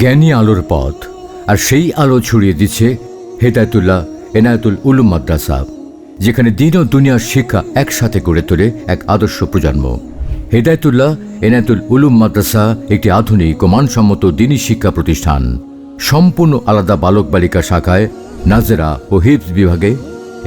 জ্ঞানী আলোর পথ, আর সেই আলো ছড়িয়ে দিচ্ছে হেদায়তুল্লাহ এনায়তুল উলুম মাদ্রাসা, যেখানে দিন ও দুনিয়ার শিক্ষা একসাথে গড়ে তোলে এক আদর্শ প্রজন্ম। হেদায়তুল্লাহ এনায়তুল উলুম মাদ্রাসা একটি আধুনিক ও মানসম্মত দিনী শিক্ষা প্রতিষ্ঠান। সম্পূর্ণ আলাদা বালক বালিকা শাখায় নাজেরা ও হিপস বিভাগে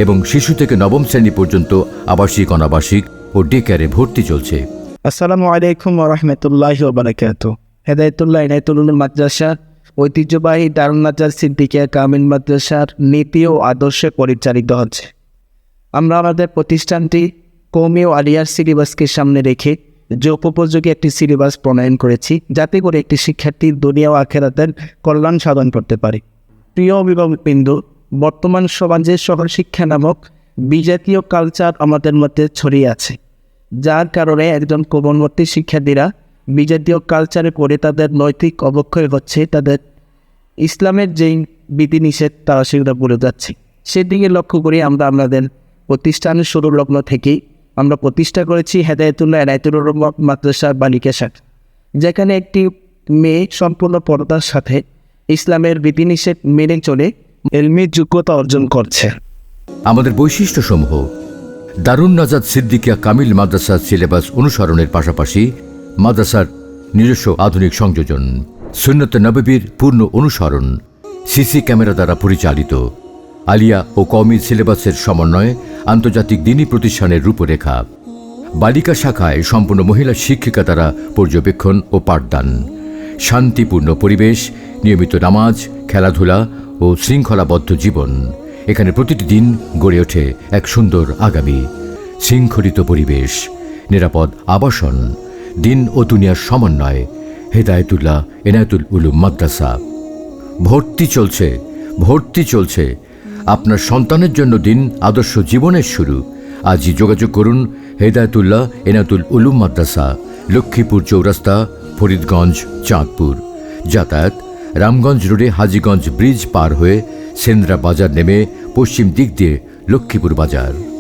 এবং শিশু থেকে নবম শ্রেণি পর্যন্ত আবাসিক, অনাবাসিক ও ডে ভর্তি চলছে। আসসালামু আলাইকুম রহমতুল্লাহ বারাকাত। হেদায়তুল্লাহ, ইনায়তুল মাদ্রাসা, ঐতিহ্যবাহী দারুণ নাজার সিদ্দিকিয়া কামিল মাদ্রাসার নীতি ও আদর্শে পরিচালিত হচ্ছে। আমরা আমাদের প্রতিষ্ঠানটি কৌমি ও আলিয়ার সিলেবাসকে সামনে রেখে যোপোপযোগী একটি সিলেবাস প্রণয়ন করেছি, যাতে করে একটি শিক্ষার্থী দুনিয়া ও আখেরাতের কল্যাণ সাধন করতে পারে। প্রিয় অভিভাবকবৃন্দ, বর্তমান সমাজে শহর শিক্ষা নামক বিজাতীয় কালচার আমাদের মধ্যে ছড়িয়ে আছে। যার কারণে একজন কোমলবর্তী শিক্ষার্থীরা বিজাতীয় কালচারে পড়ে তাদের নৈতিক অবক্ষয় হচ্ছে, তাদের ইসলামের যেই বিধিনিষেধ তারা সেগুলো বলে যাচ্ছে। সেদিকে লক্ষ্য করে আমরা আমাদের প্রতিষ্ঠানের শুরু লগ্ন থেকেই আমরা প্রতিষ্ঠা করেছি হেদায়তুল্লাহ এনায়তুল মাদ্রাসার বালিকা শাখা। যেখানে একটি মেয়ে সম্পূর্ণ পর্দার সাথে ইসলামের বিধিনিষেধ মেনে চলে এলমির যোগ্যতা অর্জন করছে। আমাদের বৈশিষ্ট্যসমূহ দারুণ নাজাদ সিদ্দিকিয়া কামিল মাদ্রাসার সিলেবাস অনুসরণের পাশাপাশি মাদ্রাসার নিজস্ব আধুনিক সংযোজন, সুন্নত নববীর পূর্ণ অনুসরণ, সিসি ক্যামেরা দ্বারা পরিচালিত, আলিয়া ও কওমি সিলেবাসের সমন্বয়ে আন্তর্জাতিক দিনী প্রতিষ্ঠানের রূপরেখা, বালিকা শাখায় সম্পূর্ণ মহিলা শিক্ষিকা দ্বারা পর্যবেক্ষণ ও পাঠদান, শান্তিপূর্ণ পরিবেশ, নিয়মিত নামাজ, খেলাধুলা ও শৃঙ্খলাবদ্ধ জীবন। এখানে প্রতিটি দিন গড়ে ওঠে এক সুন্দর আগামী, শৃঙ্খলিত পরিবেশ, নিরাপদ আবাসন, দিন ও দুনিয়ার সমন্বয়, হেদায়তুল্লাহ, এনায়তুল উলুম মাদ্রাসা। ভর্তি চলছে ভর্তি চলছে। আপনার সন্তানের জন্য দিন আদর্শ জীবনের শুরু। আজই যোগাযোগ করুন হেদায়তুল্লাহ এনাতুল উলুম মাদ্রাসা, লক্ষ্মীপুর চৌরাস্তা, ফরিদগঞ্জ, চাঁদপুর। যাতায়াত রামগঞ্জ রোডে হাজীগঞ্জ ব্রিজ পার হয়ে সেন্দ্রা বাজার নেমে পশ্চিম দিক দিয়ে লক্ষ্মীপুর বাজার।